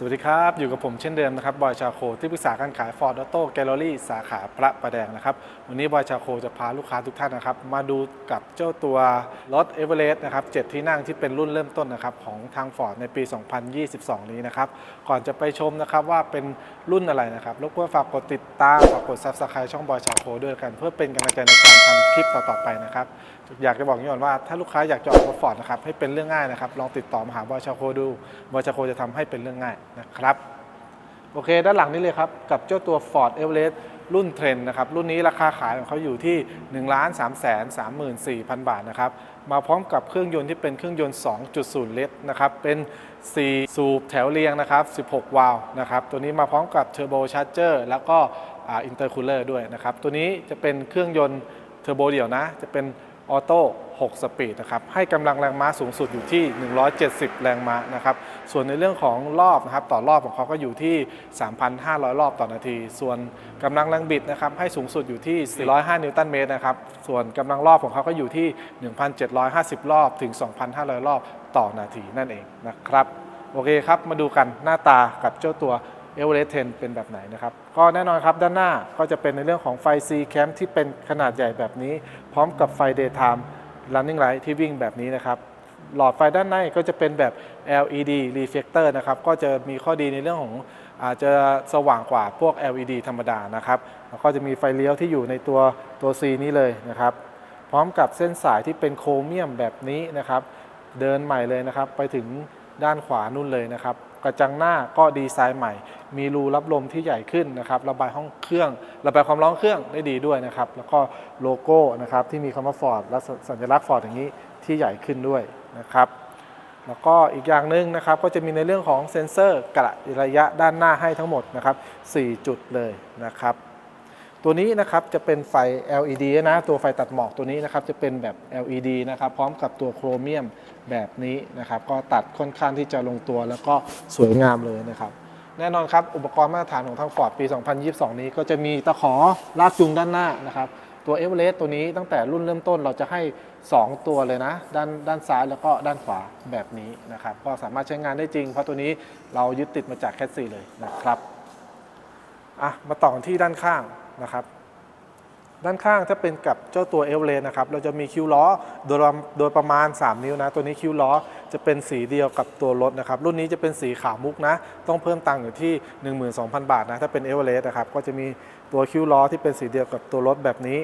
สวัสดีครับ อยู่กับผมเช่นเดิมนะครับ บอยชาโค ที่ปรึกษาการขาย Ford Auto Gallery สาขาพระประแดงนะครับ วันนี้บอยชาโคจะพาลูกค้าทุกท่านนะครับ มาดูกับเจ้าตัวรถ e v e r e s t นะครับ 7 ที่นั่งที่เป็นรุ่นเริ่มต้นนะครับ ของทาง Ford ในปี 2022 นี้นะครับ ก่อนจะไปชมนะครับว่าเป็นรุ่นอะไรนะครับรบกวนฝากกดติดตามฝากกด Subscribe ช่องบอยชาโคด้วยกัน เพื่อเป็นกำลังใจในการทำคลิปต่อๆไปนะครับอยากจะบอกนี่ก่อนว่าถ้าลูกค้าอยากจะออกรถฟอร์ดนะครับให้เป็นเรื่องง่ายนะครับลองติดต่อมาหาบอยชาโคดูบอยชาโคจะทำให้เป็นเรื่องง่ายนะครับ โอเค ด้านหลังนี้เลยครับ กับเจ้าตัว Ford Everest รุ่นเทรนนะครับ รุ่นนี้ราคาขายของเขาอยู่ที่ 1 3 3 3 4 0 0 0 บาทนะครับ มาพร้อมกับเครื่องยนต์ที่เป็นเครื่องยนต์ 2.0 ลิตรนะครับ เป็น 4 สูบแถวเรียงนะครับ 16 วาล์วนะครับ ตัวนี้มาพร้อมกับเทอร์โบชาร์เจอร์แล้วก็อินเตอร์คูลเลอร์ด้วยนะครับ ตัวนี้จะเป็นเครื่องยนต์เทอร์โบเดี่ยวนะ จะเป็นออโต้ 6 สปีดนะครับ ให้กำลังแรงม้าสูงสุดอยู่ที่ 170 แรงม้านะครับ ส่วนในเรื่องของรอบนะครับ ต่อรอบของเขาก็อยู่ที่ 3,500 รอบต่อนาที ส่วนกำลังแรงบิดนะครับ ให้สูงสุดอยู่ที่ 405 นิวตันเมตรนะครับ ส่วนกำลังรอบของเขาก็อยู่ที่ 1,750 รอบถึง 2,500 รอบต่อนาทีนั่นเองนะครับ โอเคครับ มาดูกันหน้าตากับเจ้าตัวเอเวอเรสต์10เป็นแบบไหนนะครับ ก็แน่นอนครับด้านหน้าก็จะเป็นในเรื่องของไฟ C Cam ที่เป็นขนาดใหญ่แบบนี้ พร้อมกับไฟ Daytime Running Light ที่วิ่งแบบนี้นะครับ หลอดไฟด้านในก็จะเป็นแบบ LED reflector นะครับ ก็จะมีข้อดีในเรื่องของอาจจะสว่างกว่าพวก LED ธรรมดานะครับแล้วก็จะมีไฟเลี้ยวที่อยู่ในตัวตัว C นี้เลยนะครับ พร้อมกับเส้นสายที่เป็นโครเมียมแบบนี้นะครับ เดินใหม่เลยนะครับ ไปถึงด้านขวานู่นเลยนะครับ กระจังหน้าก็ดีไซน์ใหม่ มีรูรับลมที่ใหญ่ขึ้นนะครับระบายห้องเครื่องระบายความร้อนเครื่องได้ดีด้วยนะครับแล้วก็โลโก้นะครับที่มีคำว่า Ford และสัญลักษณ์ Ford อย่างนี้ที่ใหญ่ขึ้นด้วยนะครับแล้วก็อีกอย่างหนึ่งนะครับก็จะมีในเรื่องของเซ็นเซอร์กระระยะด้านหน้าให้ทั้งหมดนะครับ4จุดเลยนะครับตัวนี้นะครับจะเป็นไฟ LED นะตัวไฟตัดหมอกตัวนี้นะครับจะเป็นแบบ LED นะครับพร้อมกับตัวโครเมียมแบบนี้นะครับก็ตัดค่อนข้างที่จะลงตัวแล้วก็สวยงามเลยนะครับ แน่นอนครับ อุปกรณ์มาตรฐานของทางฟอร์ดปี 2022 นี้ก็จะมีตะขอลากจูงด้านหน้านะครับตัวเอเวอเรสต์ตัวนี้ตั้งแต่รุ่นเริ่มต้นเราจะให้ 2 ตัวเลยนะ ด้านด้านซ้ายแล้วก็ด้านขวาแบบนี้นะครับ ก็สามารถใช้งานได้จริง เพราะตัวนี้เรายึดติดมาจากแคสซีเลยนะครับอะมาต่อที่ด้านข้างนะครับ ด้านข้างถ้าเป็นกับเจ้าตัวเอเวอเรสต์นะครับ เราจะมีคิ้วล้อโดยประโดยประมาณ 3 นิ้วนะ ตัวนี้คิ้วล้อจะเป็นสีเดียวกับตัวรถนะครับ รุ่นนี้จะเป็นสีขาวมุกนะ ต้องเพิ่มตังค์อยู่ที่ 12,000 บาทนะ ถ้าเป็นเอเวอเรสต์นะครับ ก็จะมีตัวคิ้วล้อที่เป็นสีเดียวกับตัวรถแบบนี้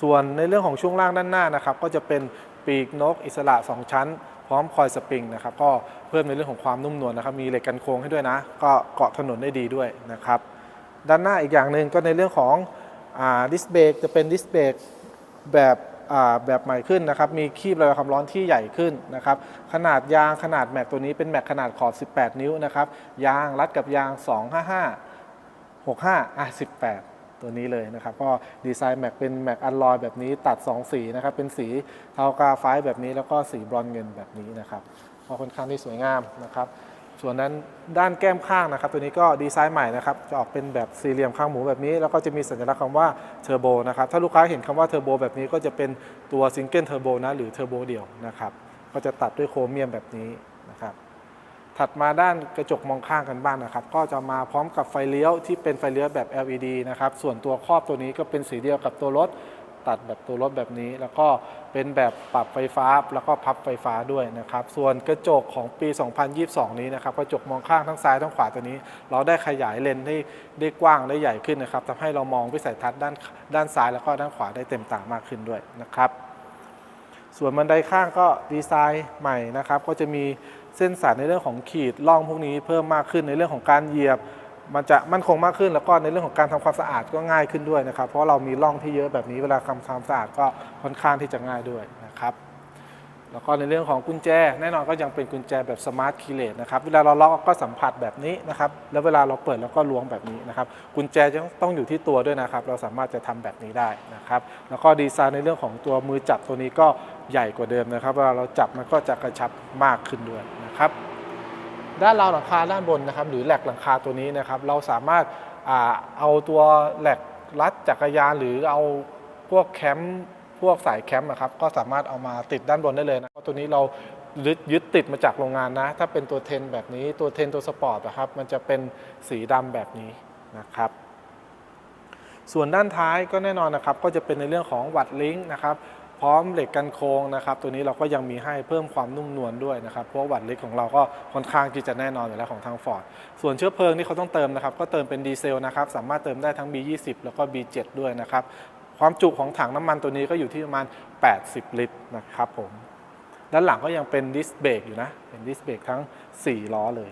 ส่วนในเรื่องของช่วงล่างด้านหน้านะครับ ก็จะเป็นปีกนกอิสระ 2 ชั้น พร้อมคอยสปริงนะครับ ก็เพิ่มในเรื่องของความนุ่มนวลนะครับ มีเหล็กกันโค้งให้ด้วยนะ ก็เกาะถนนได้ดีด้วยนะครับ ด้านหน้าอีกอย่างหนึ่งก็ในเรื่องของ ดิสเบรกจะเป็นดิสเบรกแบบอ่าแบบใหม่ขึ้นนะครับ มีคีบระบายความร้อนที่ใหญ่ขึ้นนะครับ ขนาดยางขนาดแม็กตัวนี้เป็นแม็กขนาดขอบ 18 นิ้วนะครับ ยางรัดกับยาง 255 65อะ18 ตัวนี้เลยนะครับ ก็ดีไซน์แม็กเป็นแม็กอัลลอยแบบนี้ตัด 2 สีนะครับ เป็นสีเทากาไฟแบบนี้แล้วก็สีบรอนเงินแบบนี้นะครับ ก็ค่อนข้างที่สวยงามนะครับ ส่วนนั้นด้านแก้มข้างนะครับ ตัวนี้ก็ดีไซน์ใหม่นะครับจะออกเป็นแบบสี่เหลี่ยมข้างหมูแบบนี้ แล้วก็จะมีสัญลักษณ์คำว่าเทอร์โบนะครับถ้าลูกค้าเห็นคำว่าเทอร์โบแบบนี้ก็จะเป็นตัวซิงเกิลเทอร์โบนะหรือเทอร์โบเดี่ยวนะครับก็จะตัดด้วยโครเมียมแบบนี้นะครับถัดมาด้านกระจกมองข้างกันบ้างนะครับ ก็จะมาพร้อมกับไฟเลี้ยวที่เป็นไฟเลี้ยวแบบ LED นะครับ ส่วนตัวครอบตัวนี้ก็เป็นสีเดียวกับตัวรถ ตัดแบบตัวรถแบบนี้ แล้วก็เป็นแบบปรับไฟฟ้าแล้วก็พับไฟฟ้าด้วยนะครับ ส่วนกระจกของปี 2022 นี้นะครับกระจกมองข้างทั้งซ้ายทั้งขวาตัวนี้ เราได้ขยายเลนส์ได้ได้กว้างได้ใหญ่ขึ้นนะครับทำให้เรามองวิสัยทัศน์ด้านด้านซ้ายแล้วก็ด้านขวาได้เต็มตามากขึ้นด้วยนะครับ ส่วนบันไดข้างก็ดีไซน์ใหม่นะครับ ก็จะมีเส้นสายในเรื่องของขีดล่องพวกนี้เพิ่มมากขึ้นในเรื่องของการเหยียบ มันจะมั่นคงมากขึ้นแล้วก็ในเรื่องของการทำความสะอาดก็ง่ายขึ้นด้วยนะครับ เพราะเรามีร่องที่เยอะแบบนี้เวลาทำความสะอาดก็ค่อนข้างที่จะง่ายด้วยนะครับแล้วก็ในเรื่องของกุญแจ แน่นอนก็ยังเป็นกุญแจแบบสมาร์ทคีย์เลสนะครับเวลาเราล็อกก็สัมผัสแบบนี้นะครับแล้วเวลาเราเปิดแล้วก็ล้วงแบบนี้นะครับกุญแจจะต้องอยู่ที่ตัวด้วยนะครับ เราสามารถจะทำแบบนี้ได้นะครับ แล้วก็ดีไซน์ในเรื่องของตัวมือจับตัวนี้ก็ใหญ่กว่าเดิมนะครับเวลาเราจับมันก็จะกระชับมากขึ้นด้วยนะครับ ด้านราวหลังคาด้านบนนะครับ หรือแหลกหลังคาตัวนี้นะครับ เราสามารถอเอาตัวแหลกรัดจักรยานหรือเอาพวกแคมป์พวกสายแคมป์นะครับก็สามารถเอามาติดด้านบนได้เลยนะเพราะตัวนี้เรายึดติดมาจากโรงงานนะ ถ้าเป็นตัวเทนแบบนี้ตัวเทนตัวสปอร์ตนะครับ มันจะเป็นสีดำแบบนี้นะครับ ส่วนด้านท้ายก็แน่นอนนะครับ ก็จะเป็นในเรื่องของวัดลิงก์นะครับ พร้อมเหล็กกันโค้งนะครับตัวนี้เราก็ยังมีให้เพิ่มความนุ่มนวลด้วยนะครับเพราะว่าวัดลิงก์ของเราก็ค่อนข้างที่จะแน่นอนอยู่แล้วของทาง Ford ส่วนเชื้อเพลิงที่เขาต้องเติมนะครับก็เติมเป็นดีเซลนะครับสามารถเติมได้ทั้ง B20 แล้วก็ B7 ด้วยนะครับความจุของถังน้ำมันตัวนี้ก็อยู่ที่ประมาณ 80 ลิตรนะครับผมด้านหลังก็ยังเป็นดิสเบรกอยู่นะเป็นดิสเบรกทั้ง 4 ล้อเลย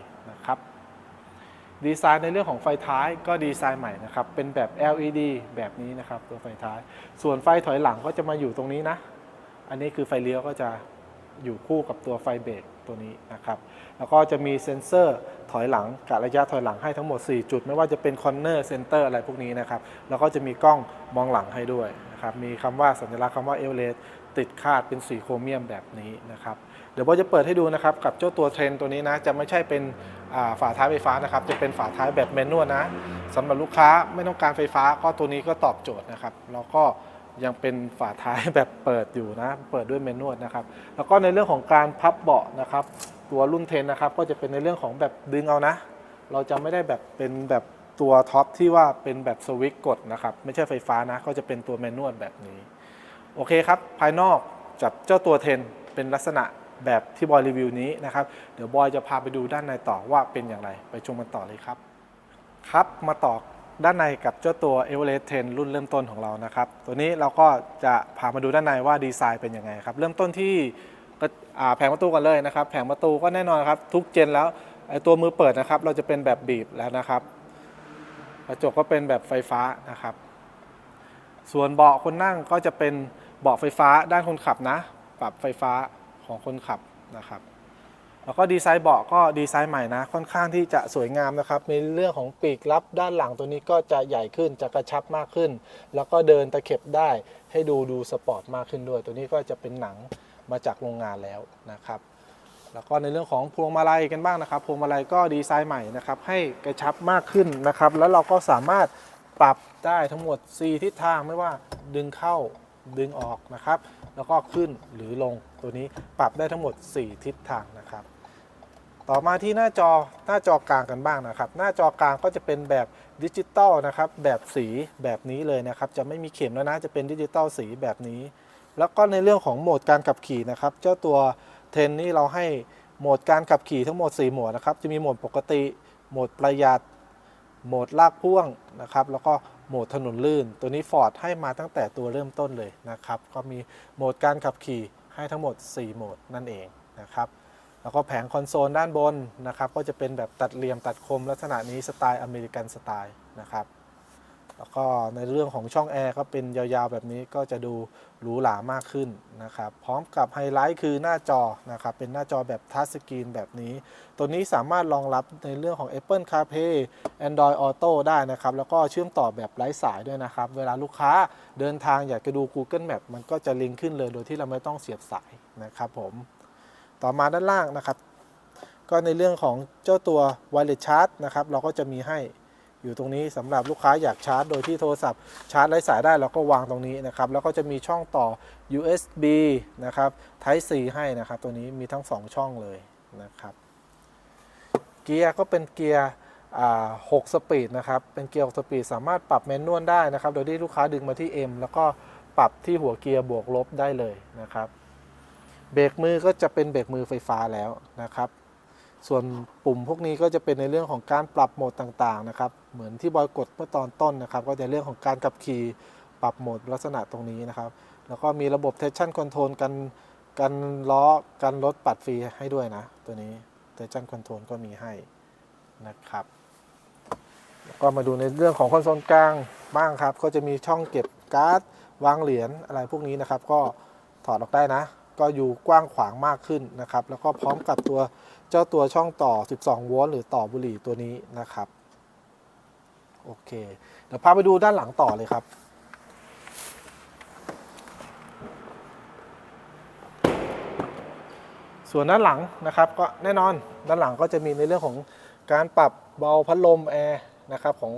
ดีไซน์ในเรื่องของไฟท้ายก็ดีไซน์ใหม่นะครับ เป็นแบบ LED แบบนี้นะครับ ตัวไฟท้าย ส่วนไฟถอยหลังก็จะมาอยู่ตรงนี้นะ อันนี้คือไฟเลี้ยวก็จะอยู่คู่กับตัวไฟเบรกตัวนี้นะครับ แล้วก็จะมีเซ็นเซอร์ถอยหลังกะระยะถอยหลังให้ทั้งหมด 4 จุด ไม่ว่าจะเป็นคอนเนอร์เซนเตอร์อะไรพวกนี้นะครับ แล้วก็จะมีกล้องมองหลังให้ด้วยนะครับ มีคำว่าสัญลักษณ์คำว่าเอลเลติดคาดเป็นสีโครเมียมแบบนี้นะครับ เดี๋ยวโบจะเปิดให้ดูนะครับกับเจ้าตัวเทรนตัวนี้นะ จะไม่ใช่เป็นฝาท้ายไฟฟ้านะครับ จะเป็นฝาท้ายแบบแมนนวลนะสำหรับลูกค้าไม่ต้องการไฟฟ้าก็ตัวนี้ก็ตอบโจทย์นะครับแล้วก็ยังเป็นฝาท้ายแบบเปิดอยู่นะ เปิดด้วยแมนนวลนะครับ แล้วก็ในเรื่องของการพับเบาะนะครับ ตัวรุ่นเทนนะครับ ก็จะเป็นในเรื่องของแบบดึงเอานะ เราจะไม่ได้แบบเป็นแบบตัวท็อปที่ว่าเป็นแบบสวิตช์กดนะครับ ไม่ใช่ไฟฟ้านะ ก็จะเป็นตัวแมนนวลแบบนี้ โอเคครับ ภายนอกจับเจ้าตัวเทนเป็นลักษณะ แบบที่บอยรีวิวนี้นะครับ เดี๋ยวบอยจะพาไปดูด้านในต่อว่าเป็นอย่างไร ไปชมกันต่อเลยครับ ครับมาต่อด้านในกับเจ้าตัว e v e r e s t 10 รุ่นเริ่มต้นของเรานะครับ ตัวนี้เราก็จะพามาดูด้านในว่าดีไซน์เป็นยังไงครับ เริ่มต้นที่แผงประตูกันเลยนะครับ แผงประตูก็แน่นอนครับ ทุกเจนแล้วไอ้ตัวมือเปิดนะครับ เราจะเป็นแบบบีบแล้วนะครับกระจกก็เป็นแบบไฟฟ้านะครับ ส่วนเบาะคนนั่งก็จะเป็นเบาะไฟฟ้าด้านคนขับนะ ปรับไฟฟ้า ของคนขับนะครับ แล้วก็ดีไซน์เบาะก็ดีไซน์ใหม่นะ ค่อนข้างที่จะสวยงามนะครับในเรื่องของปีกลับด้านหลังตัวนี้ก็จะใหญ่ขึ้นจะกระชับมากขึ้น แล้วก็เดินตะเข็บได้ให้ดูดูสปอร์ตมากขึ้นด้วย ตัวนี้ก็จะเป็นหนังมาจากโรงงานแล้วนะครับแล้วก็ในเรื่องของพวงมาลัยกันบ้างนะครับ พวงมาลัยก็ดีไซน์ใหม่นะครับ ให้กระชับมากขึ้นนะครับ แล้วเราก็สามารถปรับได้ทั้งหมด 4 ทิศทางไม่ว่าดึงเข้า ดึงออกนะครับ แล้วก็ขึ้นหรือลงตัวนี้ปรับได้ทั้งหมด 4 ทิศทางนะครับ ต่อมาที่หน้าจอหน้าจอกลางกันบ้างนะครับ หน้าจอกลางก็จะเป็นแบบดิจิตอลนะครับ แบบสีแบบนี้เลยนะครับ จะไม่มีเข็มแล้วนะจะเป็นดิจิตอลสีแบบนี้ แล้วก็ในเรื่องของโหมดการขับขี่นะครับ เจ้าตัวเทนนี่เราให้โหมดการขับขี่ทั้งหมด 4 โหมดนะครับ จะมีโหมดปกติ โหมดประหยัด โหมดลากพ่วงนะครับ แล้วก็ โหมดถนนลื่น ตัวนี้ Ford ให้มาตั้งแต่ตัวเริ่มต้นเลยนะครับ ก็มีโหมดการขับขี่ให้ทั้งหมด 4 โหมดนั่นเองนะครับ แล้วก็แผงคอนโซลด้านบนนะครับ ก็จะเป็นแบบตัดเหลี่ยมตัดคมลักษณะนี้สไตล์อเมริกันสไตล์นะครับ แล้วก็ในเรื่องของช่องแอร์ก็เป็นยาวๆแบบนี้ก็จะดูหรูหรามากขึ้นนะครับ พร้อมกับไฮไลท์คือหน้าจอนะครับ เป็นหน้าจอแบบทัชสกรีนแบบนี้ ตัวนี้สามารถรองรับในเรื่องของ Apple CarPlay Android Auto ได้นะครับ แล้วก็เชื่อมต่อแบบไร้สายด้วยนะครับ เวลาลูกค้าเดินทางอยากจะดู Google Map มันก็จะลิงก์ขึ้นเลยโดยที่เราไม่ต้องเสียบสายนะครับผมต่อมาด้านล่างนะครับ ก็ในเรื่องของเจ้าตัว Wireless Charge นะครับเราก็จะมีให้ อยู่ตรงนี้สำหรับลูกค้าอยากชาร์จ โดยที่โทรศัพท์ชาร์จไร้สายได้เราก็วางตรงนี้นะครับ แล้วก็จะมีช่องต่อ USB นะครับ Type C ให้นะครับ ตัวนี้มีทั้ง 2 ช่องเลยนะครับ เกียร์ก็เป็นเกียร์6สปีดนะครับ เป็นเกียร์6สปีดสามารถปรับแมนนวลได้นะครับ โดยที่ลูกค้าดึงมาที่ M แล้วก็ปรับที่หัวเกียร์บวกลบได้เลยนะครับ เบรกมือก็จะเป็นเบรกมือไฟฟ้าแล้วนะครับ ส่วนปุ่มพวกนี้ก็จะเป็นในเรื่องของการปรับโหมดต่างๆนะครับ เหมือนที่บอยกดเมื่อตอนต้นนะครับ ก็จะเรื่องของการขับขี่ปรับโหมดลักษณะตรงนี้นะครับ แล้วก็มีระบบ traction control กันกันล้อกันรถปัดฟรีให้ด้วยนะ ตัวนี้ traction control ก็มีให้นะครับแล้วก็มาดูในเรื่องของคอนโซลกลางบ้างครับ ก็จะมีช่องเก็บการ์ดวางเหรียญอะไรพวกนี้นะครับ ก็ถอดออกได้นะ ก็อยู่กว้างขวางมากขึ้นนะครับ แล้วก็พร้อมกับตัว เจ้าตัวช่องต่อ 12 โวลต์หรือต่อบุหรี่ตัวนี้นะครับ โอเค เดี๋ยวพาไปดูด้านหลังต่อเลยครับ ส่วนด้านหลังนะครับก็แน่นอนด้านหลังก็จะมีในเรื่องของการปรับเบาพัดลมแอร์นะครับของ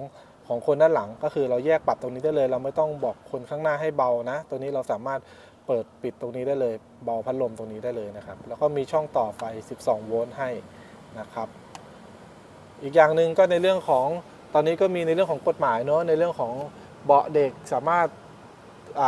ของคนด้านหลังก็คือเราแยกปรับตรงนี้ได้เลย เราไม่ต้องบอกคนข้างหน้าให้เบานะ ตัวนี้เราสามารถ เปิดปิดตรงนี้ได้เลยเบาพัดลมตรงนี้ได้เลยนะครับ แล้วก็มีช่องต่อไฟ 12 โวลต์ให้นะครับ อีกอย่างหนึ่งก็ในเรื่องของตอนนี้ก็มีในเรื่องของกฎหมายเนาะในเรื่องของเบาะเด็กสามารถ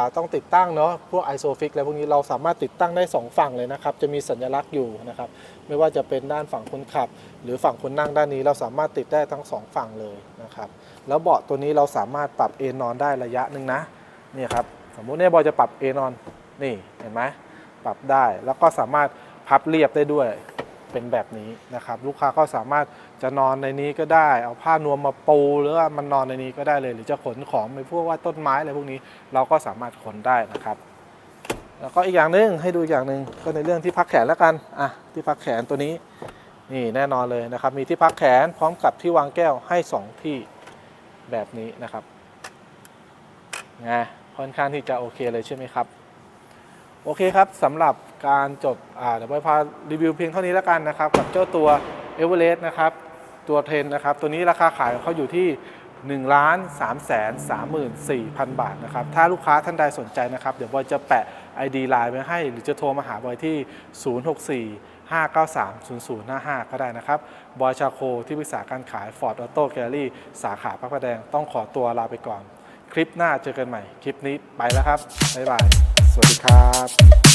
าต้องติดตั้งเนาะพวกไอโซฟิกอะไรพวกนี้เราสามารถติดตั้งได้ 2 ฝั่งเลยนะครับ จะมีสัญลักษณ์อยู่นะครับ ไม่ว่าจะเป็นด้านฝั่งคนขับ หรือฝั่งคนนั่งด้านนี้เราสามารถติดได้ทั้งสองฝั่งเลยนะครับแล้วเบาะตัวนี้เราสามารถปรับเอนนอนได้ระยะหนึ่งนะนี่ครับสมมุติเนี่ยบอจะปรับเอนนอน นี่เห็นไหมปรับได้แล้วก็สามารถพับเรียบได้ด้วยเป็นแบบนี้นะครับ ลูกค้าก็สามารถจะนอนในนี้ก็ได้ เอาผ้านวมมาปูหรือว่ามันนอนในนี้ก็ได้เลย หรือจะขนของไปพวกว่าต้นไม้อะไรพวกนี้เราก็สามารถขนได้นะครับแล้วก็อีกอย่างหนึ่งให้ดูอีกอย่างหนึ่งก็ในเรื่องที่พักแขนแล้วกันอะที่พักแขนตัวนี้นี่แน่นอนเลยนะครับ มีที่พักแขนพร้อมกับที่วางแก้วให้ 2 ที่แบบนี้นะครับไงค่อนข้างที่จะโอเคเลยใช่ไหมครับ โอเคครับสำหรับการจบเดี๋ยวไปพารีวิวเพียงเท่านี้แล้วกันนะครับ กับเจ้าตัว e v e r e s t นะครับ ตัวเทรนนะครับ ตัวนี้ราคาขายของเขาอยู่ที่1ล้าน3แสน34,000 บาทนะครับ ถ้าลูกค้าท่านใดสนใจนะครับ เดี๋ยวบอยจะแปะ ID ไลน์ไว้ให้ หรือจะโทรมาหาบอยที่ 064 593 0055 ก็ได้นะครับ บอยชาโค ที่ปรึกษาการขาย Ford Auto Gallery สาขาพระประแดง ต้องขอตัวลาไปก่อน คลิปหน้าเจอกันใหม่ คลิปนี้ไปแล้วครับ บ๊ายบาย วัสดีครับ